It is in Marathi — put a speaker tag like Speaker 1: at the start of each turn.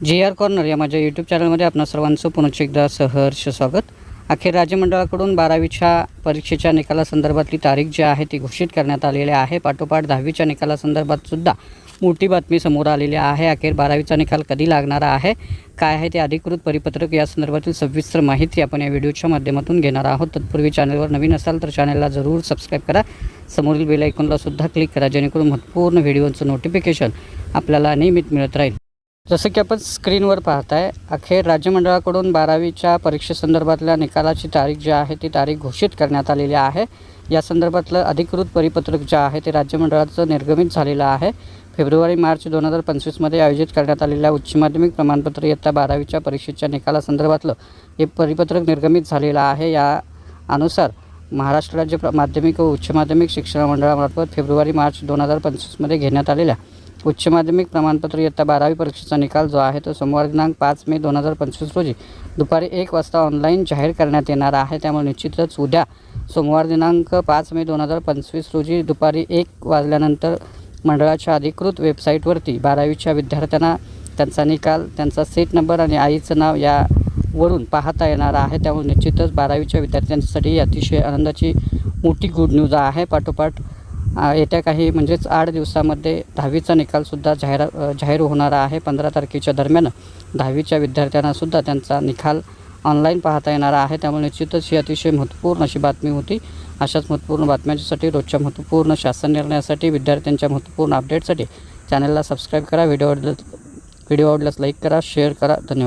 Speaker 1: जी आर कॉर्नर या माझ्या यूट्यूब चॅनलमध्ये आपणा सर्वांचं पुनश्च एकदा सहर्ष स्वागत. अखेर राज्य मंडळाकडून बारावीच्या परीक्षेच्या निकालासंदर्भातली तारीख जी आहे ती घोषित करण्यात आलेली आहे. पाठोपाठ दहावीच्या निकालासंदर्भात सुद्धा मोठी बातमी समोर आलेली आहे. अखेर बारावीचा निकाल कधी लागणार आहे? काय आहे ते अधिकृत परिपत्रक? या संदर्भातील सविस्तर माहिती आपण या व्हिडिओच्या माध्यमातून घेणार आहोत. तत्पूर्वी चॅनलवर नवीन असाल तर चॅनलला जरूर सबस्क्राईब करा. समोरील बेल आयकॉनला सुद्धा क्लिक करा जेणेकरून महत्त्वपूर्ण व्हिडिओचं नोटिफिकेशन आपल्याला नियमित मिळत राहील. जसं की आपण स्क्रीनवर पाहताय अखेर राज्य मंडळाकडून बारावीच्या परीक्षेसंदर्भातल्या निकालाची तारीख जी आहे ती तारीख घोषित करण्यात आलेली आहे. या संदर्भातलं अधिकृत परिपत्रक जे आहे ते राज्य मंडळाचं निर्गमित झालेलं आहे. फेब्रुवारी मार्च दोन हजार पंचवीसमध्ये आयोजित करण्यात आलेल्या उच्च माध्यमिक प्रमाणपत्र इयत्ता बारावीच्या परीक्षेच्या निकालासंदर्भातलं हे परिपत्रक निर्गमित झालेलं आहे. या अनुसार महाराष्ट्र राज्य माध्यमिक व उच्च माध्यमिक शिक्षण मंडळामार्फत फेब्रुवारी मार्च दोन हजार पंचवीसमध्ये घेण्यात आलेल्या उच्च माध्यमिक प्रमाणपत्र इयत्ता बारावी परीक्षेचा निकाल जो आहे तो सोमवार दिनांक पाच मे दोन हजार पंचवीस रोजी दुपारी एक वाजता ऑनलाईन जाहीर करण्यात येणार आहे. त्यामुळे निश्चितच उद्या सोमवार दिनांक पाच मे दोन हजार पंचवीस रोजी दुपारी एक वाजल्यानंतर मंडळाच्या अधिकृत वेबसाईटवरती बारावीच्या विद्यार्थ्यांना त्यांचा निकाल त्यांचा सीट नंबर आणि आईचं नाव या वरून पाहता येणार आहे. त्यामुळे निश्चितच बारावीच्या विद्यार्थ्यांसाठी अतिशय आनंदाची मोठी गुड न्यूज आहे. पाठोपाठ येत्या काही म्हणजेच आठ दिवसामध्ये दहावीचा निकालसुद्धा जाहीर जाहीर होणार आहे. पंधरा तारखेच्या दरम्यान दहावीच्या विद्यार्थ्यांनासुद्धा त्यांचा निकाल ऑनलाईन पाहता येणार आहे. त्यामुळे निश्चितच ही अतिशय महत्त्वपूर्ण अशी बातमी होती. अशाच महत्त्वपूर्ण बातम्यांसाठी रोजच्या महत्त्वपूर्ण शासन निर्णयासाठी विद्यार्थ्यांच्या महत्त्वपूर्ण अपडेटसाठी चॅनलला सबस्क्राईब करा. व्हिडिओ आवडल्यास व्हिडिओ आवडल्यास लाईक करा शेअर करा. धन्यवाद.